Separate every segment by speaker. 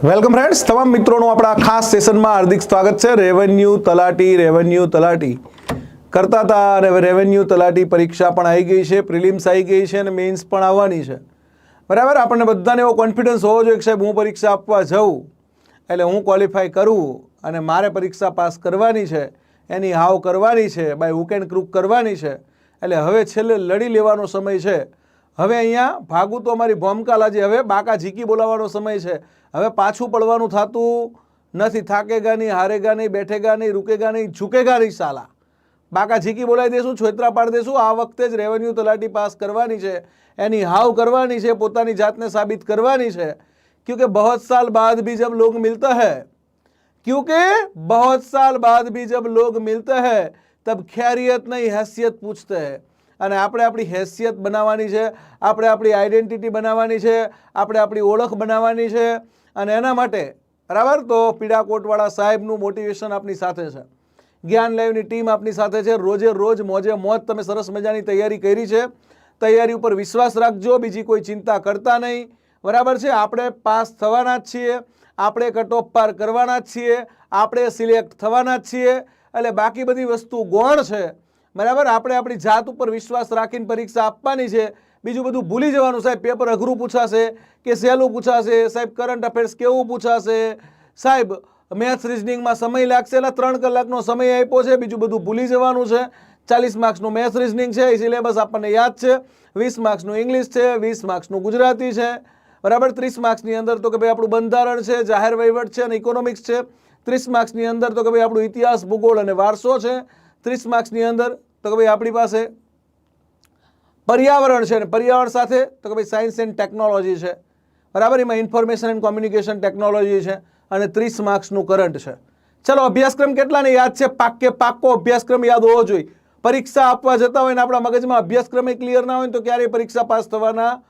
Speaker 1: Welcome friends, તમામ મિત્રોનું આપણા ખાસ સેશનમાં હાર્દિક સ્વાગત છે. રેવન્યુ તલાટી રેવન્યુ તલાટી. કરતા હતા અને રેવન્યુ તલાટી પરીક્ષા પણ આવી ગઈ છે, પ્રિલિમ્સ આવી ગઈ છે અને મેઇન્સ પણ આવવાની છે. બરાબર, આપણને બધાને એવો કોન્ફિડન્સ હોવો જોઈએ કે સાહેબ, હું પરીક્ષા આપવા જાઉં, એટલે હું ક્વોલિફાય કરું અને મારે પરીક્ષા પાસ કરવાની છે, એની હાવ કરવાની છે બાય હુક એન્ડ ક્રુક કરવાની છે. એટલે હવે છેલ્લે લડી લેવાનો સમય છે. હવે અહીંયા ભાગું તો અમારી ભોમકાલાજી. હવે બાકા ઝીકી બોલાવવાનો સમય છે. હવે પાછું પડવાનું થતું નથી. થાકેગા નહીં હારેગા નહીં બેઠેગા નહીં રૂકેગા નહીં ઝૂકેગા નહીં સાલા બાકા ઝીકી બોલાવી દઈશું છોતરા પાડી દેશું. આ વખતે જ રેવન્યુ તલાટી પાસ કરવાની છે. એની હાવ કરવાની છે, પોતાની જાતને સાબિત કરવાની છે. ક્યુંકે બહોત સાલ બાદ ભી જબ લોગ મિલતા હૈ. ક્યુંકે બહોત સાલ બાદ ભી જબ લોગ મિલતા હૈ, તબ ખેરિયત નહીં, હૈસિયત પૂછતે હૈ. અને આપણે આપણી હેસિયત બનાવવાની છે, આપણે આપણી આઈડેન્ટિટી બનાવવાની છે, આપણે આપણી ઓળખ બનાવવાની છે અને એના માટે, બરાબર? તો પીડાકોટવાળા સાહેબનું મોટિવેશન આપની સાથે છે. જ્ઞાન લાઈવની ટીમ આપની સાથે છે. રોજે રોજ મોજે મોજ તમે સરસ મજાની તૈયારી કરી છે. તૈયારી ઉપર વિશ્વાસ રાખજો, બીજી કોઈ ચિંતા કરતા નહીં. બરાબર છે? આપણે પાસ થવાના જ છીએ. આપણે કટઓફ પાર કરવાના જ છીએ. આપણે સિલેક્ટ થવાના જ છીએ. એટલે બાકી બધી વસ્તુ ગોણ છે. બરાબર? આપણે આપણી જાત ઉપર વિશ્વાસ રાખીને પરીક્ષા આપવાની છે. બીજું બધું ભૂલી જવાનું સાહેબ. પેપર અઘરું પૂછાશે કે સહેલું પૂછાશે? સાહેબ કરંટ અફેર્સ કેવું પૂછાશે? સાહેબ મેથ્સ રિઝનિંગમાં સમય લાગશે. એટલે ત્રણ કલાકનો સમય આપ્યો છે. બીજું બધું ભૂલી જવાનું છે. ચાલીસ માર્ક્સનું મેથ્સ રિઝનિંગ છે. એ સિલેબસ આપણને યાદ છે. વીસ માર્ક્સનું ઇંગ્લિશ છે. વીસ માર્ક્સનું ગુજરાતી છે. બરાબર? ત્રીસ માર્ક્સની અંદર તો કે ભાઈ આપણું બંધારણ છે, જાહેર વહીવટ છે અને ઇકોનોમિક્સ છે. ત્રીસ માર્ક્સની અંદર તો કે ભાઈ આપણું ઇતિહાસ, ભૂગોળ અને વારસો છે. ત્રીસ માર્ક્સની અંદર, તો કે ભાઈ આપણી પાસે પર્યાવરણ છે અને પર્યાવરણ સાથે, તો કે ભાઈ સાયન્સ એન્ડ ટેકનોલોજી છે. બરાબર? એમાં ઇન્ફોર્મેશન એન્ડ કોમ્યુનિકેશન ટેકનોલોજી છે અને ત્રીસ માર્ક્સનું કરંટ છે. ચલો, અભ્યાસક્રમ કેટલાને યાદ છે? પાકે પાક્કો અભ્યાસક્રમ યાદ હોવો જોઈએ. પરીક્ષા આપવા જતા હોય ને આપણા મગજમાં અભ્યાસક્રમે ક્લિયર ના હોય તો ક્યારેય પરીક્ષા પાસ થવાના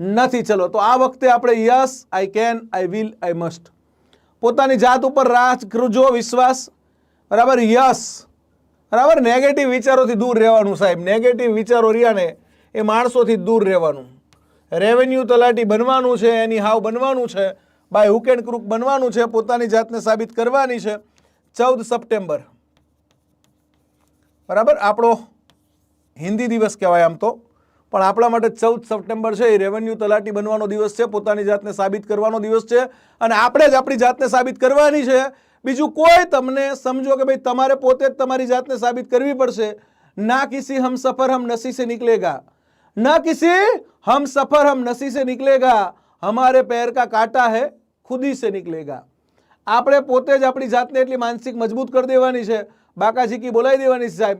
Speaker 1: નથી. ચલો, તો આ વખતે આપણે yes I can I will I must પોતાની જાત ઉપર રાજ, કૃજો, વિશ્વાસ. બરાબર? યસ. બરાબર નેગેટિવ વિચારોથી દૂર રહેવાનું સાહેબ. નેગેટિવ વિચારો રહ્યા એ માણસોથી દૂર રહેવાનું. રેવન્યુ તલાટી બનવાનું છે, એની હાવ બનવાનું છે બાય હુક એન્ડ ક્રુક બનવાનું છે, પોતાની જાતને સાબિત કરવાની છે. ચૌદ સપ્ટેમ્બર. બરાબર? આપણો હિન્દી દિવસ કહેવાય આમ તો. પણ આપણા માટે ચૌદ સપ્ટેમ્બર છે, એ રેવન્યુ તલાટી બનવાનો દિવસ છે, પોતાની જાતને સાબિત કરવાનો દિવસ છે અને આપણે જ આપણી જાતને સાબિત કરવાની છે. બીજું કોઈ તમને સમજો કે ભાઈ તમારે પોતે જ તમારી જાતને સાબિત કરવી પડશે. ના કિસી હમ સફર હમ નસી સે નીકળેગા ના કિસી હમ સફર હમ નસી સે નીકળેગા હમારે પેર કા કાંટા હે, ખુદી સે નીકળેગા આપણે પોતે જ આપણી જાતને એટલી માનસિક મજબૂત કરી દેવાની છે. બાકાઝીકી બોલાવી દેવાની છે સાહેબ.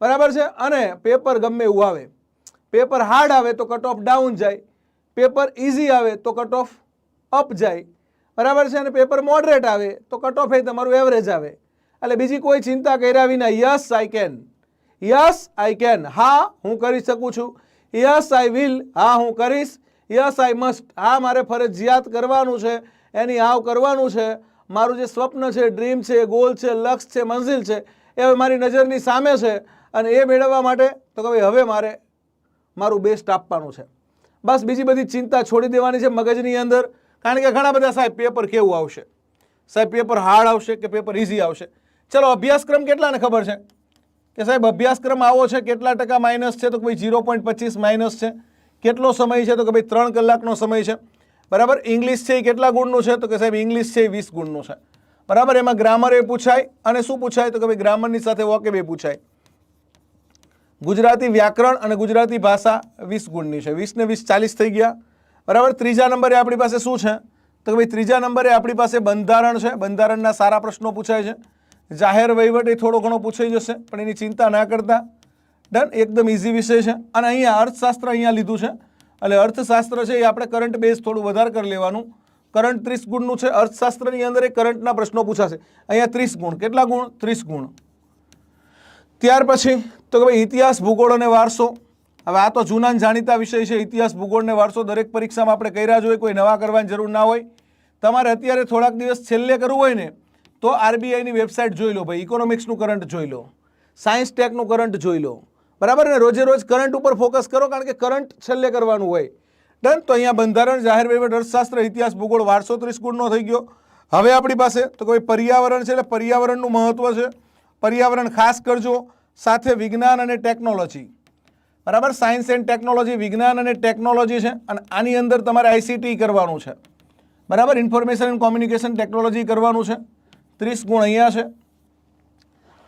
Speaker 1: બરાબર છે? અને પેપર ગમે એવું આવે પેપર હાર્ડ આવે તો કટ ઓફ ડાઉન જાય. પેપર ઇઝી આવે તો કટ ઓફ અપ જાય. બરાબર છે? અને પેપર મોડરેટ આવે તો કટ ઓફ એ તમારું એવરેજ આવે. એટલે બીજી કોઈ ચિંતા કર્યા વિના yes I can yes I can હા, હું કરી શકું છું. યસ આઈ વિલ હા, હું કરીશ. યસ આઈ મસ્ટ હા, મારે ફરજિયાત કરવાનું છે. એની હાવ કરવાનું છે. મારું જે સ્વપ્ન છે ડ્રીમ છે ગોલ છે, લક્ષ્ય છે મંઝિલ છે, એ હવે મારી નજરની સામે છે. અને એ મેળવવા માટે તો કે ભાઈ હવે મારે મારું બેસ્ટ આપવાનું છે. બસ બીજી બધી ચિંતા છોડી દેવાની છે મગજની અંદર, કારણ કે ઘણા બધા સાહેબ પેપર કેવું આવશે? સાહેબ પેપર હાર્ડ આવશે કે પેપર ઇઝી આવશે? ચલો, અભ્યાસક્રમ કેટલાને ખબર છે? કે સાહેબ, અભ્યાસક્રમ આવો છે, કેટલા ટકા માઇનસ છે? તો કે ભાઈ ઝીરો પોઈન્ટ પચીસ માઇનસ છે. કેટલો સમય છે? તો કે ભાઈ ત્રણ કલાકનો સમય છે. બરાબર? ઇંગ્લિશ છે એ કેટલા ગુણનું છે? તો કે સાહેબ ઇંગ્લિશ છે એ વીસ ગુણનું છે. બરાબર? એમાં ગ્રામર એ પૂછાય અને શું પૂછાય? તો કે ભાઈ ગ્રામરની સાથે વોકેબ એ પૂછાય. ગુજરાતી વ્યાકરણ અને ગુજરાતી ભાષા વીસ ગુણની છે. વીસને વીસ ચાલીસ થઈ ગયા. બરાબર? ત્રીજા નંબરે આપણી પાસે શું છે? તો ભાઈ, ત્રીજા નંબરે આપણી પાસે બંધારણ છે. બંધારણના સારા પ્રશ્નો પૂછાય છે. જાહેર વહીવટ એ થોડો ઘણો પૂછાઈ જશે, પણ એની ચિંતા ના કરતા. ડન? એકદમ ઇઝી વિષય છે. અને અહીંયા અર્થશાસ્ત્ર અહીંયા લીધું છે. એટલે અર્થશાસ્ત્ર છે એ આપણે કરંટ બેઝ થોડું વધારે કરી લેવાનું. કરંટ ત્રીસ ગુણનું છે. અર્થશાસ્ત્રની અંદર એ કરંટના પ્રશ્નો પૂછાશે. અહીંયા ત્રીસ ગુણ. કેટલા ગુણ? ત્રીસ ગુણ. ત્યાર પછી તો કે ભાઈ ઇતિહાસ ભૂગોળ અને વારસો. હવે આ તો જૂના જાણીતા વિષય છે. ઇતિહાસ ભૂગોળ ને વારસો દરેક પરીક્ષામાં આપણે કર્યા જ હોય, કોઈ નવા કરવાની જરૂર ના હોય. તમારે અત્યારે થોડાક દિવસ છેલ્લે કરવું હોય ને, તો આરબીઆઈની વેબસાઇટ જોઈ લો ભાઈ. ઇકોનોમિક્સનું કરંટ જોઈ લો. સાયન્સ ટેકનું કરંટ જોઈ લો. બરાબર ને? રોજે રોજ કરંટ ઉપર ફોકસ કરો, કારણ કે કરંટ છેલ્લે કરવાનું હોય. ડન? તો અહીંયા બંધારણ, જાહેર વહીવટ અર્થશાસ્ત્ર, ઇતિહાસ, ભૂગોળ, વારસો ત્રીસ ગુણનો થઈ ગયો. હવે આપણી પાસે તો કોઈ પર્યાવરણ છે એટલે પર્યાવરણનું મહત્વ છે. પર્યાવરણ ખાસ કરજો. સાથે વિજ્ઞાન અને ટેકનોલોજી. બરાબર? સાયન્સ એન્ડ ટેકનોલોજી વિજ્ઞાન અને ટેકનોલોજી છે અને આની અંદર તમારે આઈસીટી કરવાનું છે. બરાબર? ઇન્ફોર્મેશન એન્ડ કોમ્યુનિકેશન ટેકનોલોજી કરવાનું છે. ત્રીસ ગુણ અહીંયા છે.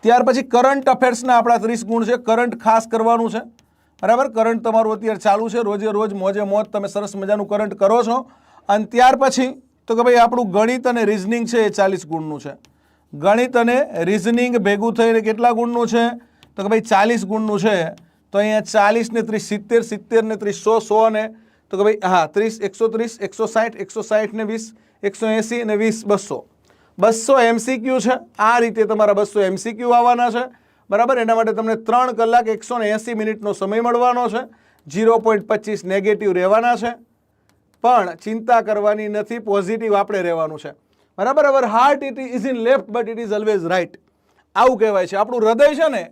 Speaker 1: ત્યાર પછી કરંટ અફેર્સના આપણા ત્રીસ ગુણ છે. કરંટ ખાસ કરવાનું છે. બરાબર? કરંટ તમારું અત્યારે ચાલુ છે. રોજે રોજ મોજે મોજ તમે સરસ મજાનું કરંટ કરો છો. અને ત્યાર પછી તો કે ભાઈ આપણું ગણિત અને રિઝનિંગ છે એ ચાલીસ ગુણનું છે. ગણિત અને રિઝનિંગ ભેગું થઈને કેટલા ગુણનું છે? તો કે ભાઈ ચાલીસ ગુણનું છે, તો અહીંયા ચાલીસ ને ત્રીસ, સિત્તેર સિત્તેર ને ત્રીસ, સો સો ને તો કે ભાઈ, હા, ત્રીસ, એકસો ત્રીસ, એકસો સાઠ એકસો સાઠ ને વીસ, એકસો એંસી ને વીસ, બસો. બસો એમસીક્યુ છે, આ રીતે તમારા બસો એમસીક્યુ આવવાના છે. બરાબર? એના માટે તમને ત્રણ કલાક એકસો ને એંસી મિનિટનો સમય મળવાનો છે. જીરો પોઈન્ટ પચીસ નેગેટિવ રહેવાના છે. પણ ચિંતા કરવાની નથી પોઝિટિવ આપણે રહેવાનું છે. બરાબર? Our heart it is in left but it is always right આવું કહેવાય છે. આપણું હૃદય છે ને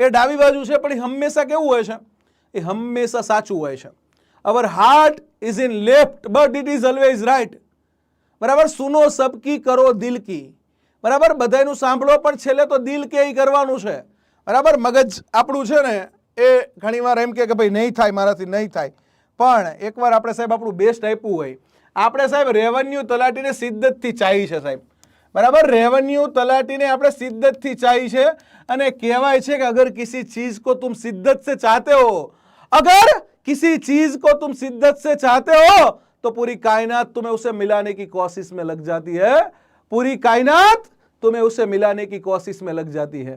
Speaker 1: એ ડાબી બાજુ છે, પણ એ હંમેશા કેવું હોય છે? એ હંમેશા સાચું હોય છે. Our heart is in left but it is always right બરાબર? સુનો સબકી કરો દિલ કી બરાબર? બધાનું સાંભળો, પણ છેલ્લે તો દિલ કે કરવાનું છે. બરાબર? મગજ આપણું છે ને, એ ઘણીવાર એમ કે ભાઈ નહીં થાય, મારાથી નહીં થાય. પણ એકવાર આપણે સાહેબ આપણું બેસ્ટ આપ્યું હોય. આપણે સાહેબ રેવન્યુ તલાટીને સિદ્ધતથી ચાહી છે સાહેબ. બરાબર? રેવન્યુ તલાટીને આપણે સિદ્ધતથી ચાહી છે અને કહેવાય છે કે અગર કિસી ચીજ કો તુમ સિદ્ધત સે ચાહતે હો, અગર કિસી ચીજ કો તુમ સિદ્ધત સે ચાહતે હો, તો પૂરી કાયનાત તુમે ઉસે મિલાને કી કોશિશ મે લગ જાતી હે. પૂરી કાયનાત તુમે ઉસે મિલાને કી કોશિશ મે લગ જાતી હે.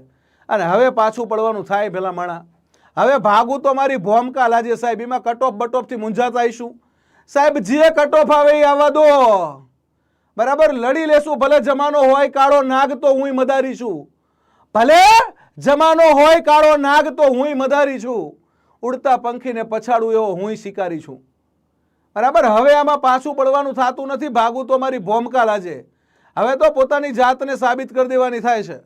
Speaker 1: અને હવે પાછું પડવાનું થાય પેલા માણા. હવે ભાગું તો મારી ભોમકા લાજે સાહેબ, એમાં કટઓફ બટઓફથી મૂંઝાતા આવીશું સાહેબ, જે કટઓફ આવે એ આવવા દો. બરાબર? લડી લેશું. ભલે જમાનો હોય કાળો નાગ તો હું મદારી છું ભલે જમાનો હોય કાળો નાગ તો હું મદારી છું ઉડતા પંખીને પછાડું એવો હું શિકારી છું બરાબર? હવે આમાં પાછું પડવાનું થતું નથી. ભાગું તો મારી ભોમકા લાજે હવે તો પોતાની જાતને સાબિત કરી દેવાની થાય છે.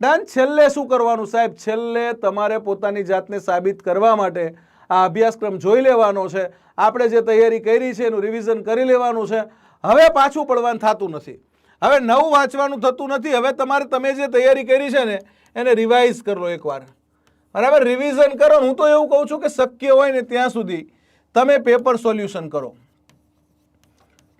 Speaker 1: ડન? છેલ્લે શું કરવાનું સાહેબ? છેલ્લે તમારે પોતાની જાતને સાબિત કરવા માટે આ અભ્યાસક્રમ જોઈ લેવાનો છે. આપણે જે તૈયારી કરી છે એનું રિવિઝન કરી લેવાનું છે. હવે પાછું પડવાનું થતું નથી. હવે નવું વાંચવાનું થતું નથી. હવે તમારે, તમે જે તૈયારી કરી છે ને, એને રિવાઇઝ કરો એકવાર. બરાબર? રિવિઝન કરો. હું તો એવું કહું છું કે શક્ય હોય ને ત્યાં સુધી તમે પેપર સોલ્યુશન કરો.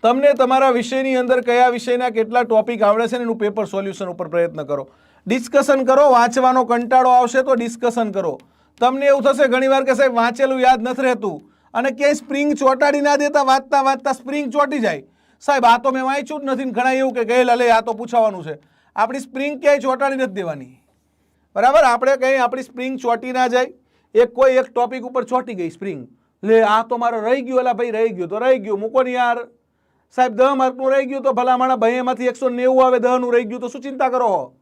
Speaker 1: તમને તમારા વિષયની અંદર કયા વિષયના કેટલા ટોપિક આવડે છે ને એનું પેપર સોલ્યુશન ઉપર પ્રયત્ન કરો. ડિસ્કશન કરો. વાંચવાનો કંટાળો આવશે તો ડિસ્કશન કરો. તમને એવું થશે ઘણીવાર કે સાહેબ, વાંચેલું યાદ નથી રહેતું. અને ક્યાંય સ્પ્રિંગ ચોંટાડી ના દેતા, વાંચતા વાંચતા સ્પ્રિંગ ચોંટી જાય. સાહેબ આ તો મેં વાંચ્યું જ નથી ઘણા એવું કે ગયેલા લે આ તો પૂછાવાનું છે. આપણી સ્પ્રિંગ ક્યાંય ચોંટાડી નથી દેવાની. બરાબર? આપણે કંઈ આપણી સ્પ્રિંગ ચોંટી ના જાય. એક કોઈ એક ટોપિક ઉપર ચોંટી ગઈ સ્પ્રિંગ. લે આ તો મારો રહી ગયો એલા ભાઈ રહી ગયો તો રહી ગયો મૂકો ને યાર. સાહેબ દહ માર્કનું રહી ગયું તો ભલા મારા ભાઈમાંથી એકસો નેવું આવે દહનું રહી ગયું તો શું ચિંતા કરો?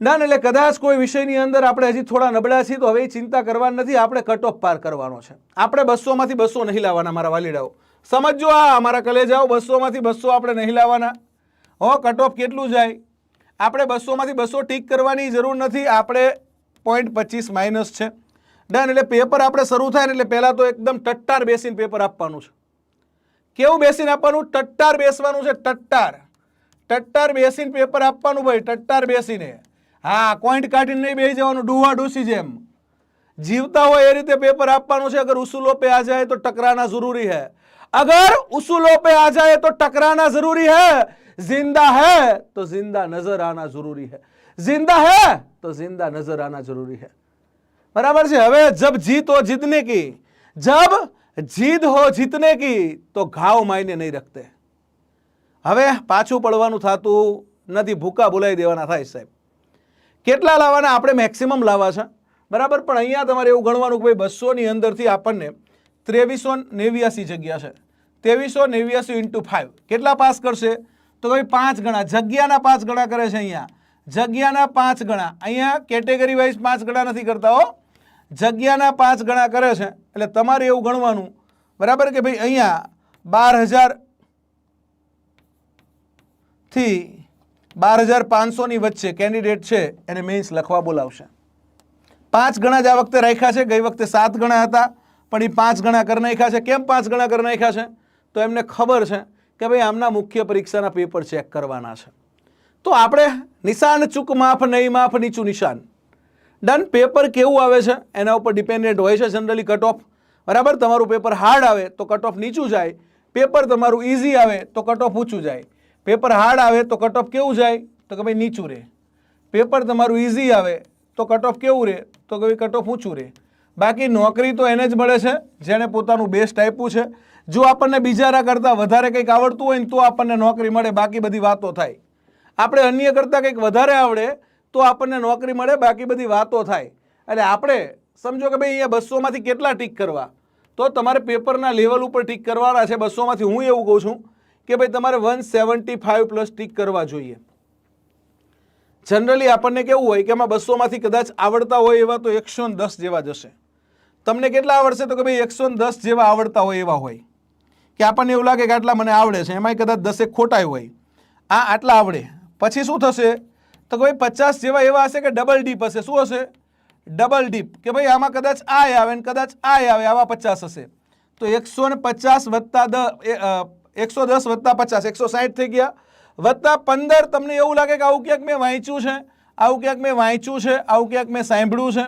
Speaker 1: ના, એટલે કદાચ કોઈ વિષયની અંદર આપણે હજી થોડા નબળા છીએ તો હવે એ ચિંતા કરવાની નથી આપણે કટ ઓફ પાર કરવાનો છે. આપણે બસોમાંથી બસો નહીં લાવવાના મારા વાલીડાઓ. સમજો આ, અમારા કલેજાઓ બસોમાંથી બસો આપણે નહીં લાવવાના. હો કટ ઓફ કેટલું જાય? આપણે બસોમાંથી બસો ટીક કરવાની જરૂર નથી, આપણે પોઈન્ટ પચીસ માઇનસ છે. ડન એટલે પેપર આપણે શરૂ થાય ને એટલે પહેલાં તો એકદમ ટટ્ટાર બેસીને પેપર આપવાનું છે. કેવું બેસીને આપવાનું? ટટ્ટાર બેસવાનું છે, ટટ્ટાર. ટટ્ટાર બેસીને પેપર આપવાનું ભાઈ, ટટ્ટાર બેસીને. હા કોઈન્ટ કાઢીને નહીં બેસી જવાનું ડૂવા ડૂસી જેમ. જીવતા હોય એ રીતે પેપર આપવાનું છે, અગર ઉસુલો પે આ જાય તો ટકરાના જરૂરી હૈ. अगर उसूलों पे आ जाए तो टकराना जरूरी है जिंदा है तो जिंदा नजर आना जरूरी है जिंदा है तो जिंदा नजर आना जरूरी है बराबर છે હવે જબ જીત હો જીતને की जब जीत हो जीतने की तो घाव मायने નહીં રખતે હવે પાછું પડવાનું થતું નથી ભૂકા બોલાવી દેવાના થાય સાહેબ કેટલા લાવવાના આપણે મેક્સિમમ લાવવા છે બરાબર પણ અહીંયા તમારે એવું ગણવાનું કે ભાઈ બસોની અંદરથી આપણને ત્રેવીસો નેવ્યાસી જગ્યા છે. ત્રેવીસો નેવ્યાસી ઇન્ટુ ફાઇવ કેટલા પાસ કરશે? તો ભાઈ પાંચ ગણા. જગ્યાના પાંચ ગણા કરે છે અહીંયા. જગ્યાના પાંચ ગણા. અહીંયા કેટેગરી વાઇઝ પાંચ ગણા નથી કરતા હો. જગ્યાના પાંચ ગણા કરે છે. એટલે તમારે એવું ગણવાનું. બરાબર કે ભાઈ અહીંયા બાર હજારથી બાર હજાર પાંચસોની વચ્ચે કેન્ડિડેટ છે, એને મેન્સ લખવા બોલાવશે. પાંચ ગણા જ આ વખતે રાખ્યા છે. ગઈ વખતે સાત ગણા હતા. પણ એ પાંચ ગણા કરી નાખ્યા છે. કેમ પાંચ ગણા કરી નાખ્યા છે? તો એમને ખબર છે કે ભાઈ આમના મુખ્ય પરીક્ષાના પેપર ચેક કરવાના છે. તો આપણે નિશાન ચૂક માફ નહીં માફ નીચું નિશાન. ડન, પેપર કેવું આવે છે? એના ઉપર ડિપેન્ડન્ટ હોય છે જનરલી કટ ઓફ બરાબર? તમારું પેપર હાર્ડ આવે તો કટ ઓફ નીચું જાય. પેપર તમારું ઇઝી આવે તો કટ ઓફ ઊંચું જાય. પેપર હાર્ડ આવે તો કટ ઓફ કેવું જાય? તો કે ભાઈ નીચું રહે. પેપર તમારું ઇઝી આવે તો કટ ઓફ કેવું રહે? તો કે ભાઈ કટ ઓફ ઊંચું રહે. બાકી નોકરી તો એને જ મળે છે, જેણે પોતાનું બેસ્ટ આપ્યું છે. જો આપણને બીજાના કરતાં વધારે કંઈક આવડતું હોય ને તો આપણને નોકરી મળે, બાકી બધી વાતો થાય. આપણે અન્ય કરતાં કંઈક વધારે આવડે, તો આપણને નોકરી મળે, બાકી બધી વાતો થાય. એટલે આપણે સમજો કે ભાઈ, અહીંયા બસોમાંથી કેટલા ટીક કરવા? તો તમારે પેપરના લેવલ ઉપર ટીક કરવાના છે, બસોમાંથી હું એવું કહું છું કે ભાઈ, તમારે one seventy five plus tick કરવા જોઈએ. જનરલી આપણને કેવું હોય કે એમાં બસોમાંથી કદાચ આવડતા હોય એવા તો એકસો દસ જેવા જશે. તમને કેટલા આવડશે તો કે ભાઈ એકસો દસ જેવા આવડતા હોય એવા હોય? કે આપણને એવું લાગે કે આટલા મને આવડે છે, એમાંય કદાચ દસેક ખોટાય હોય. આ આટલા આવડે. પછી શું થશે? તો કે ભાઈ પચાસ જેવા એવા હશે કે ડબલ ડીપ હશે? શું હશે? ડબલ ડીપ કે ભાઈ આમાં કદાચ આ આવે ને કદાચ આ આવે, આવા પચાસ હશે. તો એકસો ને પચાસ વત્તા દ એકસો દસ વત્તા પચાસ, એકસો સાઠ થઈ ગયા. વત્તા પંદર તમને એવું લાગે કે આવું ક્યાંક મેં વાંચ્યું છે, આવું ક્યાંક મેં વાંચ્યું છે, આવું ક્યાંક મેં સાંભળ્યું છે.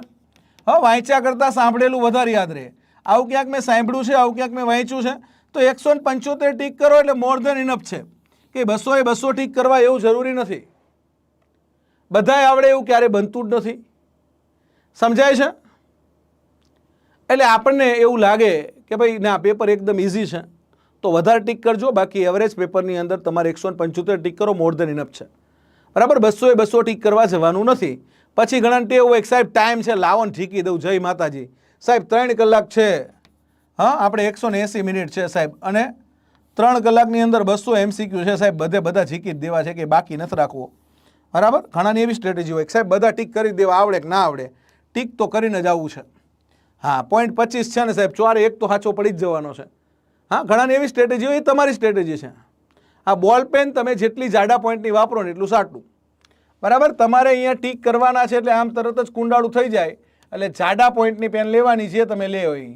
Speaker 1: હા, વાંચ્યા કરતાં સાંભળેલું વધારે યાદ રહે. આવું ક્યાંક મેં સાંભળ્યું છે, આવું ક્યાંક મેં વાંચ્યું છે. તો એકસો પંચોતેર ટીક કરો એટલે મોર ધેન ઇનફ છે. કે બસો એ બસો ટીક કરવા એવું જરૂરી નથી. બધાય આવડે એવું ક્યારે બનતું જ નથી. સમજાય છે? એટલે આપણને એવું લાગે કે ભાઈ, ના, પેપર એકદમ ઇઝી છે. તો વધારે ટીક કરજો, બાકી એવરેજ પેપરની અંદર તમારે એકસો પંચોતેર ટીક કરો મોર ધેન ઇનફ છે. બરાબર? બસો એ બસો ટીક કરવા જવાનું નથી. પછી ઘણા ટેવ હોય સાહેબ ટાઈમ છે, લાવો ને ઠીકી દઉં. જય માતાજી. સાહેબ, ત્રણ કલાક છે. હા, આપણે એકસો એંસી મિનિટ છે સાહેબ. અને ત્રણ કલાકની અંદર બસો એમસીક્યુ છે સાહેબ. બધે બધા ઝીકી દેવા છે કે બાકી નથી રાખવો. બરાબર? ઘણાની એવી સ્ટ્રેટેજી હોય. સાહેબ, બધા ટીક કરી દેવા આવડે કે ના આવડે? ટીક તો કરીને જ આવવું છે. હા પોઈન્ટ પચીસ છે ને સાહેબ. ચોરે એક તો સાચો પડી જ જવાનો છે. હા, ઘણાની એવી સ્ટ્રેટેજી હોય, એ તમારી સ્ટ્રેટેજી છે. આ બોલ પેન તમે જેટલી જાડા પોઈન્ટની વાપરો ને એટલું સાટું. બરાબર? તમારે અહીંયા ટીક કરવાના છે એટલે આમ તરત જ કુંડાળું થઈ જાય. એટલે જાડા પોઈન્ટની પેન લેવાની જે તમે લે હોય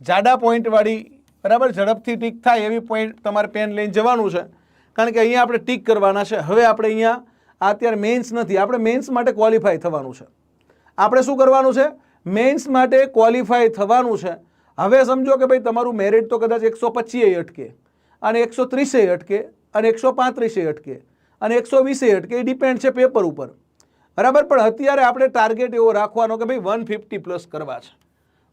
Speaker 1: જાડા પોઈન્ટવાળી, બરાબર, ઝડપથી ટીક થાય એવી પોઈન્ટ તમારે પેન લઈને જવાનું છે. કારણ કે અહીંયા આપણે ટીક કરવાના છે. હવે આપણે અહીંયા અત્યારે મેન્સ નથી, આપણે મેન્સ માટે ક્વોલિફાય થવાનું છે. આપણે શું કરવાનું છે? મેન્સ માટે ક્વોલિફાય થવાનું છે. હવે સમજો કે ભાઈ તમારું મેરિટ તો કદાચ એકસો પચીએ અટકે, અને એકસો ત્રીસે અટકે, અને એકસો પાંત્રીસે અટકે. અને એકસો વીસ એટ કે એ ડિપેન્ડ છે પેપર ઉપર. બરાબર? પણ અત્યારે આપણે ટાર્ગેટ એવો રાખવાનો કે ભાઈ વન ફિફ્ટી પ્લસ કરવા છે.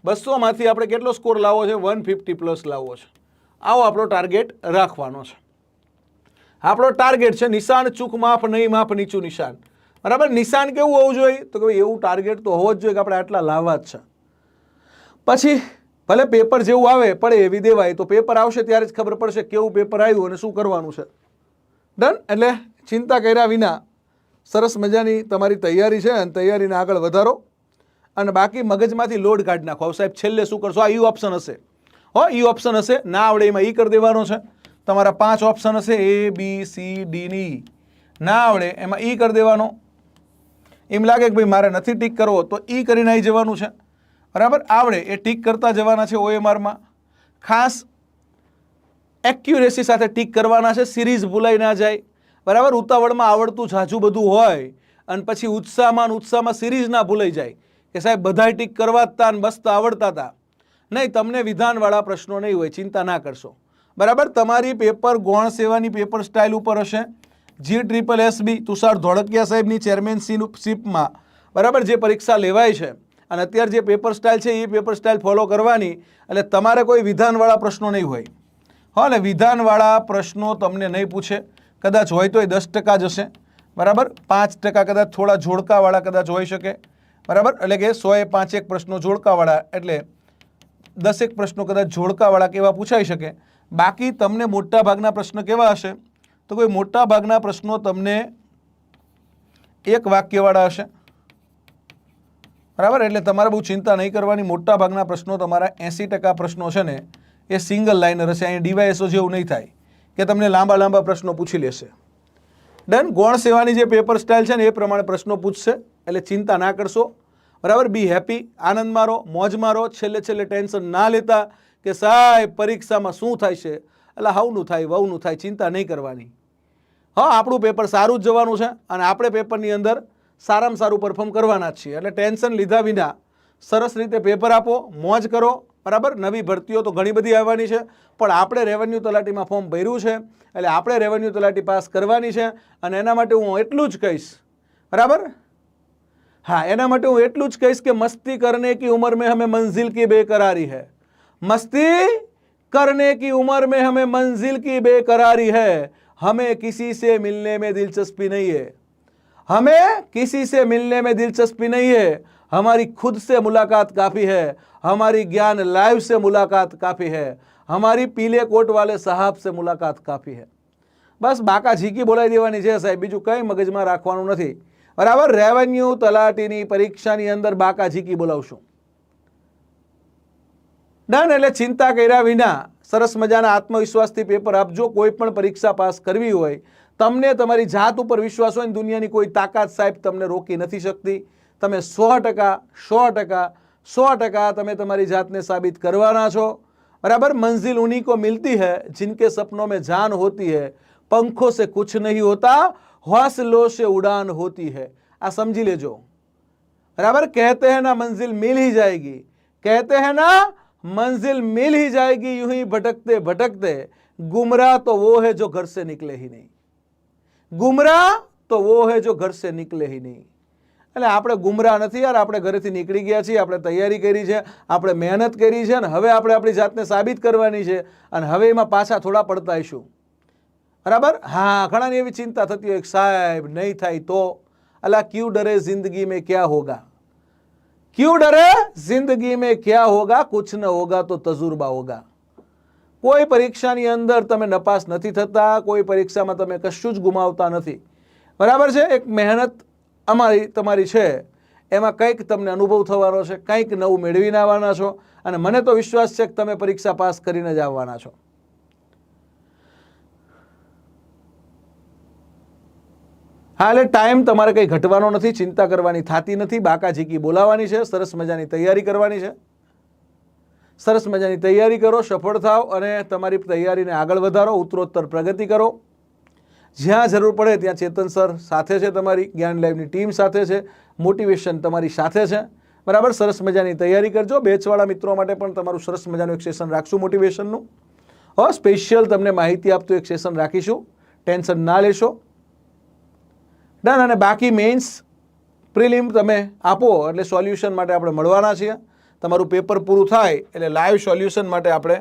Speaker 1: બસોમાંથી આપણે કેટલો સ્કોર લાવવો છે? વન ફિફ્ટી પ્લસ લાવવો છે. આવો આપણો ટાર્ગેટ રાખવાનો છે. આપણો ટાર્ગેટ છે નિશાન, ચૂક, માફ, નહીં, માફ, નીચું, નિશાન. બરાબર? નિશાન કેવું હોવું જોઈએ? તો કે ભાઈ એવું ટાર્ગેટ તો હોવો જ જોઈએ કે આપણે આટલા લાવવા જ છે. પછી, ભલે પેપર જેવું આવે પડે એવી દેવાય. તો પેપર આવશે ત્યારે જ ખબર પડશે કેવું પેપર આવ્યું અને શું કરવાનું છે. ડન એટલે ચિંતા કર્યા વિના સરસ મજાની તમારી તૈયારી છે અને તૈયારીને આગળ વધારો અને બાકી મગજમાંથી લોડ કાઢી નાખો. સાહેબ, છેલ્લે શું કરશો? આ ઈ ઓપ્શન હશે. હો, ઈ ઓપ્શન હશે. ના આવડે એમાં ઈ કરી દેવાનો છે. તમારા પાંચ ઓપ્શન હશે એ બી સી ડીની ના આવડે એમાં ઈ કરી દેવાનો. એમ લાગે કે ભાઈ મારે નથી ટીક કરવો તો ઈ કરીને આવી જવાનું છે. બરાબર? આવડે એ ટીક કરતા જવાના છે ઓએમઆરમાં ખાસ એક્યુરેસી સાથે ટીક કરવાના છે. સિરીઝ ભૂલાઈ ના જાય. બરાબર? ઉતાવળમાં આવડતું ઝાઝું બધું હોય અને પછી ઉત્સાહમાં ઉત્સાહમાં સિરીઝ ના ભૂલાઈ જાય. કે સાહેબ, બધાય ટીક કરવા જ ને બસ તો આવડતા હતા નહીં, તમને વિધાનવાળા પ્રશ્નો નહીં હોય, ચિંતા ના કરશો. બરાબર? તમારી પેપર ગૌણ સેવાની પેપર સ્ટાઇલ ઉપર હશે. G triple SB Tushar Dholakia સાહેબની ચેરમેનશીપમાં બરાબર? જે પરીક્ષા લેવાય છે. અને અત્યારે જે પેપર સ્ટાઇલ છે, એ પેપર સ્ટાઇલ ફોલો કરવાની. એટલે તમારે કોઈ વિધાનવાળા પ્રશ્નો નહીં હોય. હા ને વિધાનવાળા પ્રશ્નો તમને નહીં પૂછે. કદાચ હોય તો એ દસ ટકા જ હશે. બરાબર? પાંચ ટકા કદાચ થોડા જોડકાવાળા કદાચ હોઈ શકે. બરાબર? એટલે કે સો એ પાંચેક પ્રશ્નો જોડકાવાળા એટલે દસેક પ્રશ્નો કદાચ જોડકાવાળા કેવા પૂછાઈ શકે. બાકી તમને મોટા ભાગના પ્રશ્ન કેવા હશે? તો કોઈ મોટા ભાગના પ્રશ્નો તમને એક વાક્યવાળા હશે. બરાબર? એટલે તમારે બહુ ચિંતા નહીં કરવાની. મોટા ભાગના પ્રશ્નો તમારા એંસી ટકા પ્રશ્નો છે ને એ સિંગલ લાઇનર હશે. અહીં ડીવાયએસઓ જેવું નહીં થાય. કે તમને લાંબા લાંબા પ્રશ્નો પૂછી લેશે. ડન ગૌણ સેવાની જે પેપર સ્ટાઇલ છે ને એ પ્રમાણે પ્રશ્નો પૂછશે. એટલે ચિંતા ના કરશો. બરાબર? બી હેપી આનંદ મારો, મોજ મારો. છેલ્લે છેલ્લે ટેન્શન ના લેતા કે સાહેબ, પરીક્ષામાં શું થાય છે? એટલે હાવનું થાય, વહુનું થાય, ચિંતા નહીં કરવાની. હા, આપણું પેપર સારું જ જવાનું છે અને આપણે પેપરની અંદર સારામાં સારું પરફોર્મ કરવાના જ છીએ. એટલે ટેન્શન લીધા વિના સરસ રીતે પેપર આપો, મોજ કરો બરાબર? નવી ભરતીઓ તો ઘણી બધી આવવાની છે, પણ આપણે રેવન્યુ તલાટીમાં ફોર્મ ભર્યું છે, એટલે આપણે રેવન્યુ તલાટી પાસ કરવાની છે, અને એના માટે હું એટલું જ કહીશ. બરાબર? હા, એના માટે હું એટલું જ કહીશ કે મસ્તી કરને કી ઉમર મેં હમે મંઝિલ કી બે કરારી હૈ. મસ્તી કરને કી ઉમર મેં હમે મંઝિલ કી બે કરારી હૈ. હમે કિસી સે મિલને મેં દિલચસ્પી નહીં હૈ. હમે કિસી સે મિલને મેં દિલચસ્પી નહીં હૈ. हमारी खुद से मुलाकात काफ़ी है हमारी ज्ञान लाइव से मुलाकात काफ़ी है हमारी पीले कोट वाले साहब से मुलाकात काफ़ी है બસ બાકા ઝીકી બોલાવી દેવાની છે સાહેબ બીજું કંઈ મગજમાં રાખવાનું નથી બરાબર રેવન્યુ તલાટીની પરીક્ષાની અંદર બાકા ઝીકી બોલાવશું ડન એટલે ચિંતા કર્યા વિના સરસ મજાના આત્મવિશ્વાસથી પેપર આપજો કોઈ પણ પરીક્ષા પાસ કરવી હોય તમને તમારી જાત ઉપર વિશ્વાસ હોય ને દુનિયાની કોઈ તાકાત સાહેબ તમને રોકી નથી શકતી તમે સો ટકા સો ટકા સો ટકા તમે તમારી જાતને સાબિત કરવાના છો बराबर मंजिल उन्हीं को मिलती है जिनके सपनों में जान होती है पंखों से कुछ नहीं होता हौसलों से उड़ान होती है आ समझी लेजो बराबर कहते हैं ना मंजिल मिल ही जाएगी कहते हैं ना मंजिल मिल ही जाएगी यूं ही भटकते भटकते गुमराह तो वो है जो घर से निकले ही नहीं ગુમરાહ તો વો હે જો ઘર સે નિકલે હી નહીં એટલે આપણે ગુમરાહ નથી યાર, આપણે ઘરેથી નીકળી ગયા છીએ, આપણે તૈયારી કરી છે, આપણે મહેનત કરી છે અને હવે આપણે આપણી જાતને સાબિત કરવાની છે અને હવે એમાં પાછા થોડા પડતા હશું બરાબર? હા, ઘણાની એવી ચિંતા થતી હોય સાહેબ, નહીં થાય તો? અલા, ક્યુ ડરે જિંદગી મેં ક્યાં હોગા? ક્યુ ડરે જિંદગી મેં ક્યાં હોગા? કુછ ન હોગા તો તજુર્બા હોગા. કોઈ પરીક્ષાની અંદર તમે નપાસ નથી થતા, કોઈ પરીક્ષામાં તમે કશું જ ગુમાવતા નથી. બરાબર છે? એક મહેનત અમારી તમારી છે, એમાં કંઈક તમને અનુભવ થવાનો છે, કંઈક નવું મેળવીને આવવાના છો, અને મને તો વિશ્વાસ છે કે તમે પરીક્ષા પાસ કરીને જ આવવાના છો. હા, એટલે ટાઈમ તમારે કંઈ ઘટવાનો નથી, ચિંતા કરવાની થતી નથી બાકા ઝીકી બોલાવાની છે, સરસ મજાની તૈયારી કરવાની છે. સરસ મજાની તૈયારી કરો, સફળ થાવ અને તમારી તૈયારીને આગળ વધારો, ઉત્તરોત્તર પ્રગતિ કરો. જ્યાં જરૂર પડે ત્યાં ચેતન સર સાથે છે તમારી, જ્ઞાન લાઈવની ટીમ સાથે છે મોટિવેશન તમારી સાથે છે. બરાબર, સરસ મજાની તૈયારી કરજો. બેચવાળા મિત્રો માટે પણ તમારું સરસ મજાનું એક સેશન રાખશું મોટિવેશનનું હવે સ્પેશિયલ તમને માહિતી આપતું એક સેશન રાખીશું. ટેન્શન ના લેશો. ડન, અને બાકી મેઇન્સ પ્રિલિમ તમે આપો, એટલે સોલ્યુશન માટે આપણે મળવાના છીએ. તમારું પેપર પૂરું થાય, એટલે લાઈવ સોલ્યુશન માટે આપણે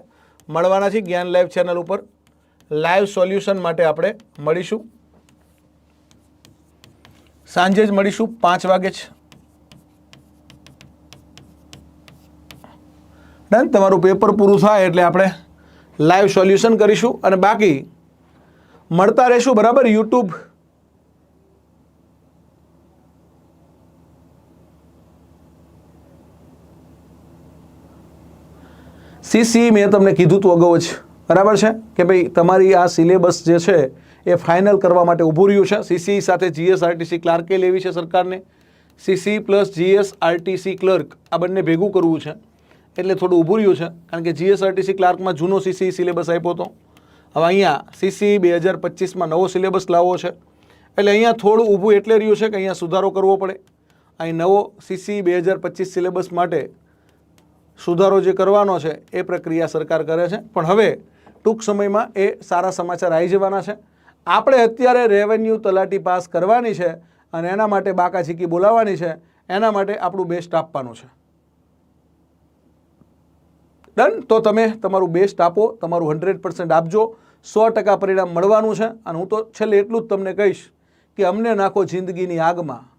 Speaker 1: મળવાના છીએ જ્ઞાન લાઈવ ચેનલ ઉપર. લાઈવ સોલ્યુશન માટે આપણે મળીશું. સાંજે જ મળીશું, પાંચ વાગે જ. ડન, તમારું પેપર પૂરું થાય એટલે આપણે લાઈવ સોલ્યુશન કરીશું. અને બાકી, મળતા રહેશું, બરાબર? યુટ્યુબ સીસી મેં તમને કીધું હતું અગાઉ જ. બરાબર છે? કે ભાઈ તમારી આ સિલેબસ જે છે એ ફાઇનલ કરવા માટે ઊભું રહ્યું છે? સીસી સાથે જીએસઆરટીસી ક્લાર્કે લેવી છે સરકારને? સીસી પ્લસ જીએસઆરટીસી ક્લર્ક આ બંને ભેગું કરવું છે. એટલે થોડું ઊભું રહ્યું છે. કારણ કે જીએસઆરટીસી ક્લાર્કમાં જૂનો સીસી સિલેબસ આપ્યો હતો. હવે અહીંયા સીસી બે હજાર પચીસમાં નવો સિલેબસ લાવવો છે. એટલે અહીંયા થોડું ઊભું એટલે રહ્યું છે કે અહીંયા સુધારો કરવો પડે. અહીં નવો સીસી બે હજાર પચીસ સિલેબસ માટે સુધારો જે કરવાનો છે, એ પ્રક્રિયા સરકાર કરે છે. પણ હવે ટૂંક સમયમાં એ સારા સમાચાર આવી જવાના છે. આપણે અત્યારે રેવન્યુ તલાટી પાસ કરવાની છે અને એના માટે બાકાછીકી બોલાવવાની છે. એના માટે આપણું બેસ્ટ આપવાનું છે. ડન? તો તમે તમારું બેસ્ટ આપો, તમારું હંડ્રેડ પર્સન્ટ આપજો. સો ટકા પરિણામ મળવાનું છે અને હું તો છેલ્લે એટલું જ તમને કહીશ કે અમને નાખો જિંદગીની આગમાં.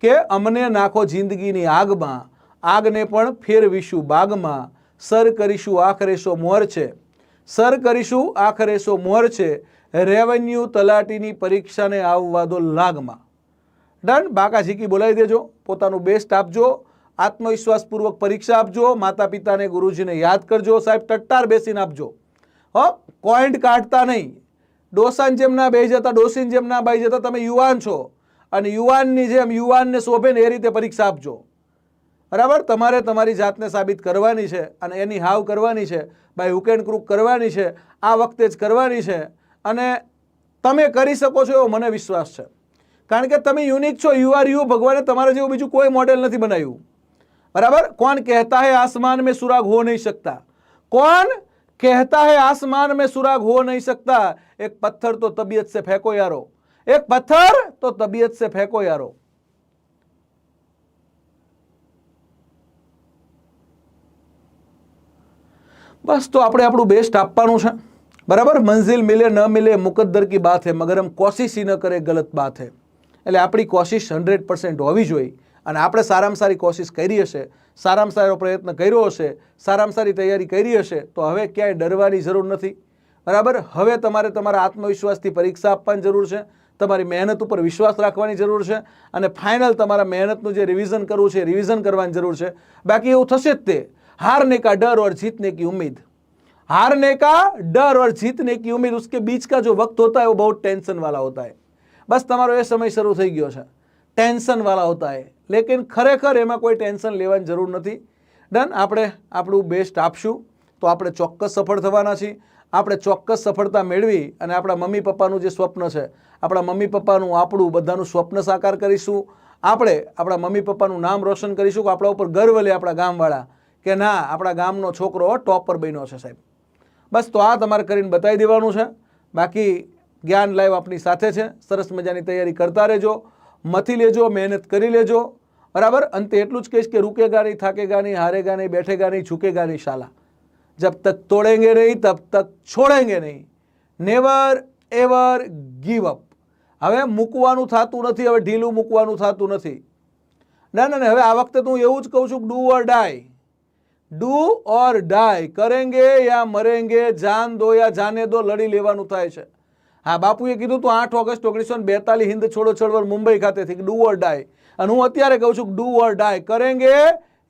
Speaker 1: કે અમને નાખો જિંદગીની આગમાં. આગને પણ ફેરવીશું બાગમાં. સર કરીશું આખરે સો મોર છે. સર કરીશું, આખરે સો મોર છે. રેવન્યુ તલાટીની પરીક્ષાને આવવા દો લાગમાં. ડન બાકા ઝીકી બોલાવી દેજો. પોતાનું બેસ્ટ આપજો. આત્મવિશ્વાસપૂર્વક પરીક્ષા આપજો. માતા પિતાને ગુરુજીને યાદ કરજો. સાહેબ, ટટ્ટાર બેસીને આપજો. હો, કોઈન્ટ કાઢતા નહીં. ડોસાન જેમ ના બે જતા, ડોસીન જેમ ના બેસી જતા, તમે યુવાન છો. અને યુવાનની જેમ યુવાનને શોભે ને એ રીતે પરીક્ષા આપજો. બરાબર? તમારે તમારી જાતને સાબિત કરવાની છે અને એની હાવ કરવાની છે બાય હુક એન્ડ ક્રુક કરવાની છે, આ વખતે જ કરવાની છે અને તમે કરી શકો છો એવો મને વિશ્વાસ છે. કારણ કે તમે યુનિક છો યુ આર યુ ભગવાને તમારા જેવું બીજું કોઈ મોડેલ નથી બનાવ્યું. બરાબર? કોણ કહેતા હે આસમાન મેં સુરાગ હો નહીં શકતા? કોણ કહેતા હે આસમાન મેં સુરાગ હો નહીં શકતા? એક પથ્થર તો તબિયત સે ફેંકો યારો. એક પથ્થર તો તબિયત સે ફેંકો યારો. બસ તો આપણે આપણું બેસ્ટ આપવાનું છે. બરાબર? મંઝિલ મિલે, ન મિલે, મુકદ્દર કી બાત હે, મગર હમ કોશિશ ન કરે, ગલત બાત હે. એટલે આપણી કોશિશ હંડ્રેડ પર્સન્ટ હોવી જોઈએ. અને આપણે સારામાં સારી કોશિશ કરી હશે, સારામાં સારો પ્રયત્ન કર્યો હશે, સારામાં સારી તૈયારી કરી હશે, તો હવે ક્યાંય ડરવાની જરૂર નથી. બરાબર? હવે તમારે તમારા આત્મવિશ્વાસથી પરીક્ષા આપવાની જરૂર છે, તમારી મહેનત ઉપર વિશ્વાસ રાખવાની જરૂર છે, અને ફાઇનલ તમારા મહેનતનું જે રિવિઝન કરવું છે રિવિઝન કરવાની જરૂર છે. બાકી એવું થશે જ તે. हारने का डर और जीतने की उम्मीद हारने का डर और जीतने की उम्मीद उसके बीच का जो वक्त होता है वो बहुत टेंशन वाला होता है બસ તમારો એ સમય શરૂ થઈ ગયો છે ટેન્શન વાળા હોતા હે લેકિન ખરેખર એમાં કોઈ ટેન્શન લેવાની જરૂર નથી ડન આપણે આપણું બેસ્ટ આપશું તો આપણે ચોક્કસ સફળ થવાના છીએ આપણે ચોક્કસ સફળતા મેળવી અને આપણા મમ્મી પપ્પાનું જે સ્વપ્ન છે આપણા મમ્મી પપ્પાનું આપણું બધાનું સ્વપ્ન સાકાર કરીશું આપણે આપણા મમ્મી પપ્પાનું નામ રોશન કરીશું કે આપણા ઉપર ગર્વ લે આપણા ગામવાળા કે ના, આપણા ગામનો છોકરો ટોપર બન્યો છે સાહેબ. બસ તો આ તમારે કરીને બતાવી દેવાનું છે. બાકી જ્ઞાન લાઈવ આપની સાથે છે. સરસ મજાની તૈયારી કરતા રહેજો. મથી લેજો, મહેનત કરી લેજો. બરાબર? અંતે એટલું જ કહીશ કે રૂકેગા નહીં થાકેગા નહીં હારેગા નહીં બેઠેગા નહીં ઝૂકેગા નહીં શાલા. જબ તક તોડેંગે નહીં, તબ તક છોડેંગે નહીં. નેવર એવર ગીવ અપ હવે મૂકવાનું થતું નથી, હવે ઢીલું મૂકવાનું થતું નથી. ના ના ના, હવે આ વખતે તો હું એવું જ કહું છું ડુ ઓર ડાય ડુ ઓર ડાય, કરેંગે યા મરેંગે, જાન દો યા જાને દો, લડી લેવાનું થાય છે. હા, બાપુએ કીધું તું આઠ ઓગસ્ટ ઓગણીસો બેતાલીસ હિન્દ છોડો ચળવળ મુંબઈ ખાતેથી ડુ ઓર ડાય. અને હું અત્યારે કહું છું ડુ ઓર ડાય, કરેંગે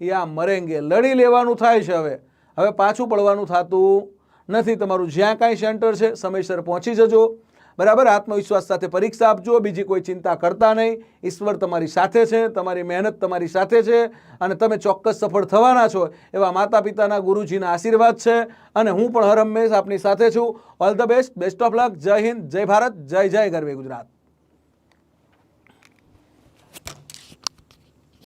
Speaker 1: યા મરેંગે, લડી લેવાનું થાય છે હવે. હવે પાછું પડવાનું થતું નથી તમારું. જ્યાં કાંઈ સેન્ટર છે, સમયસર પહોંચી જજો. બરાબર? આત્મવિશ્વાસ સાથે પરીક્ષા આપજો, બીજી કોઈ ચિંતા કરતા નહીં. ઈશ્વર તમારી સાથે છે, તમારી મહેનત તમારી સાથે છે અને તમે ચોક્કસ સફળ થવાના છો એવા માતા પિતાના ગુરુજીના આશીર્વાદ છે અને હું પણ હર હંમેશ આપની સાથે છું. All the best best of luck જય હિન્દ, જય ભારત, જય જય ગરવે ગુજરાત.